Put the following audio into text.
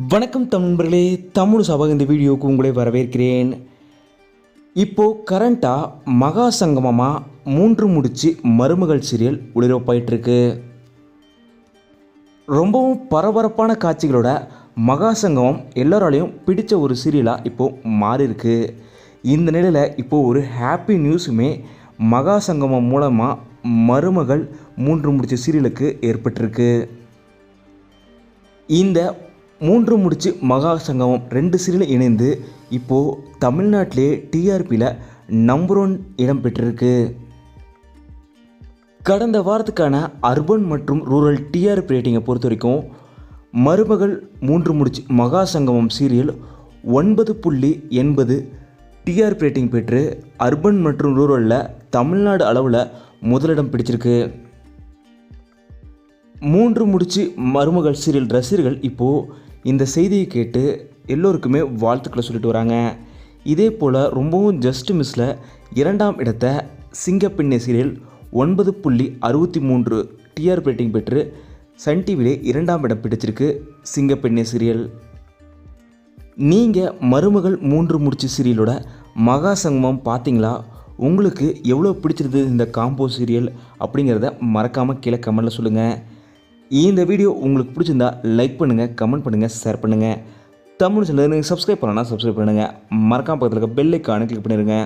வணக்கம் தமிழர்களே தமிழ் சபக இந்த வீடியோவுக்கு உங்களை வரவேற்கிறேன். இப்போது கரண்ட்டாக மகா சங்கமமாக மூன்று முடிச்சு மருமகள் சீரியல் ஒளிபரப்பாயிட்டிருக்கு ரொம்பவும் பரபரப்பான காட்சிகளோட மகா சங்கமம் எல்லோராலையும் பிடித்த ஒரு சீரியலாக இப்போது மாறியிருக்கு. இந்த நிலையில் இப்போது ஒரு ஹாப்பி நியூஸுமே மகா சங்கமம் மூலமாக மருமகள் மூன்று முடிச்ச சீரியலுக்கு ஏற்பட்டிருக்கு. இந்த மூன்று முடிச்சு மகா சங்கமம் ரெண்டு சீரியல் இணைந்து இப்போது தமிழ்நாட்டிலே டிஆர்பியில் நம்பர் ஒன் இடம் பெற்றிருக்கு. கடந்த வாரத்துக்கான அர்பன் மற்றும் ரூரல் டிஆர்பி ரேட்டிங்கை பொறுத்த வரைக்கும் மருமகள் மூன்று முடிச்சு மகா சங்கமம் சீரியல் ஒன்பது புள்ளி எண்பது டிஆர்பி ரேட்டிங் பெற்று அர்பன் மற்றும் ரூரலில் தமிழ்நாடு அளவில் முதலிடம் பிடிச்சிருக்கு. மூன்று முடிச்சு மருமகள் சீரியல் ரசிகர்கள் இப்போது இந்த செய்தியை கேட்டு எல்லோருக்குமே வாழ்த்துக்களை சொல்லிட்டு வராங்க. இதே போல் ரொம்பவும் ஜஸ்ட் மிஸ்ஸில் இரண்டாம் இடத்த சிங்கப்பெண்ணை சீரியல் ஒன்பது புள்ளி அறுபத்தி மூன்று டிஆர் ரேட்டிங் பெற்று சன் டிவிலே இரண்டாம் இடம் பிடிச்சிருக்கு சிங்கப்பெண்ணை சீரியல். நீங்கள் மருமகள் மூன்று முடிச்சு சீரியலோட மகா சங்கமம் பார்த்தீங்களா உங்களுக்கு எவ்வளோ பிடிச்சிருந்தது இந்த காம்போ சீரியல் அப்படிங்கிறத மறக்காமல் கீழே கமெண்டில் சொல்லுங்கள் இந்த வீடியோ உங்களுக்கு பிடிச்சிருந்தா லைக் பண்ணுங்கள் கமெண்ட் பண்ணுங்கள் ஷேர் பண்ணுங்கள் தமிழ் சேனல் நீங்கள் சப்ஸ்கிரைப் பண்ணால் சப்ஸ்கிரைப் பண்ணுங்கள் மறக்காம பக்கத்தில் இருக்க பெல் கிளிக் பண்ணிடுங்க